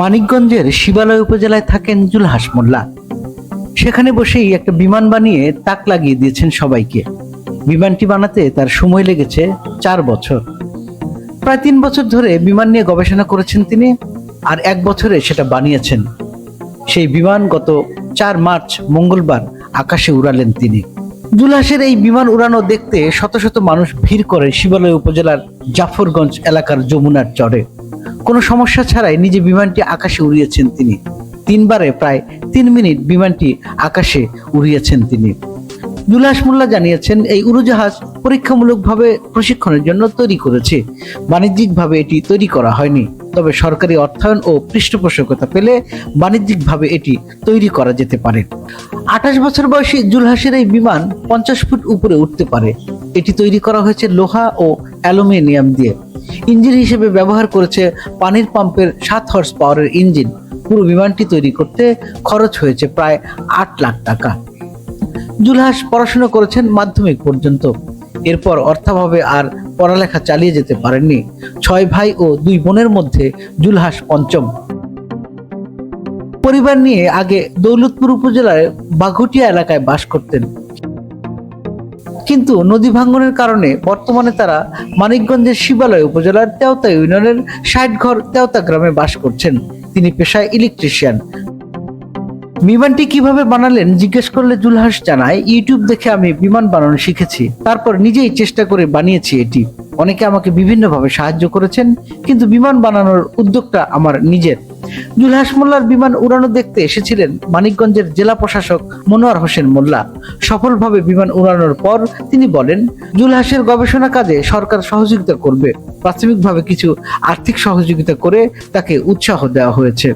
মানিকগঞ্জের শিবালয় উপজেলায় থাকেন জুলহাস মোল্লা সেখানে বসেই একটা বিমান বানিয়ে তাক লাগিয়ে দিয়েছেন সবাইকে। বিমানটি বানাতে তার সময় লেগেছে চার বছর। প্রায় তিন বছর ধরে বিমান নিয়ে গবেষণা করেছেন তিনি আর এক বছরে সেটা বানিয়েছেন। সেই বিমান গত চার মার্চ মঙ্গলবার আকাশে উড়ালেন তিনি। জুলহাসের এই বিমান উড়ানো দেখতে শত শত মানুষ ভিড় করে শিবালয় উপজেলার জাফরগঞ্জ এলাকার যমুনার চরে। কোনো সমস্যা ছাড়াই নিজে বিমানটি আকাশে উড়িয়েছেন তিনি। তিনবারে প্রায় তিন মিনিট বিমানটি আকাশে উড়িয়েছেন তিনি। জুলহাস মোল্লা জানিয়েছেন, এই উড়োজাহাজ পরীক্ষামূলকভাবে প্রশিক্ষণের জন্য তৈরি করেছে। বাণিজ্যিকভাবে এটি তৈরি করা হয়নি, তবে সরকারি অর্থায়ন ও পৃষ্ঠপোষকতা পেলে বাণিজ্যিকভাবে এটি তৈরি করা যেতে পারে। আঠাশ বছর বয়সী জুলহাসের এই বিমান পঞ্চাশ ফুট উপরে উঠতে পারে। এটি তৈরি করা হয়েছে লোহা ও অ্যালুমিনিয়াম দিয়ে। ইঞ্জিন হিসেবে ব্যবহার করেছে পানির পাম্পের সাত হর্স পাওয়ারের ইঞ্জিন। পুরো বিমানটি তৈরি করতে খরচ হয়েছে প্রায় আট লাখ টাকা। জুলহাস পড়াশোনা করেছেন মাধ্যমিক পর্যন্ত। এরপর অর্থাভাবে আর পড়ালেখা চালিয়ে যেতে পারেননি। ছয় ভাই ও দুই বোনের মধ্যে জুলহাস পঞ্চম। পরিবার নিয়ে আগে দৌলতপুর উপজেলার বাঘুটিয়া এলাকায় বাস করতেন। কিন্তু নদী ভাঙ্গনের কারণে বর্তমানে তারা মানিকগঞ্জের শিবালয় উপজেলার তেওতা ইউনিয়নের ষাট ঘর তেওতা গ্রামে বাস করছেন। তিনি পেশায় ইলেকট্রিশিয়ান বিমানটি কীভাবে বানালেন জিজ্ঞেস করলে জুলহাস জানায়, ইউটিউব দেখে আমি বিমান বানানো শিখেছি। তারপর নিজেই চেষ্টা করে বানিয়েছি এটি। অনেকে আমাকে বিভিন্নভাবে সাহায্য করেছেন, কিন্তু বিমান বানানোর উদ্যোগটা আমার নিজের। জুলহাস মোল্লার বিমান উড়ানো দেখতে এসেছিলেন মানিকগঞ্জের জেলা প্রশাসক মনোয়ার হোসেন মোল্লা। সফলভাবে বিমান উড়ানোর পর তিনি বলেন, জুলহাসের গবেষণা কাজে সরকার সহযোগিতা করবে। প্রাথমিকভাবে কিছু আর্থিক সহযোগিতা করে তাকে উৎসাহ দেওয়া হয়েছে।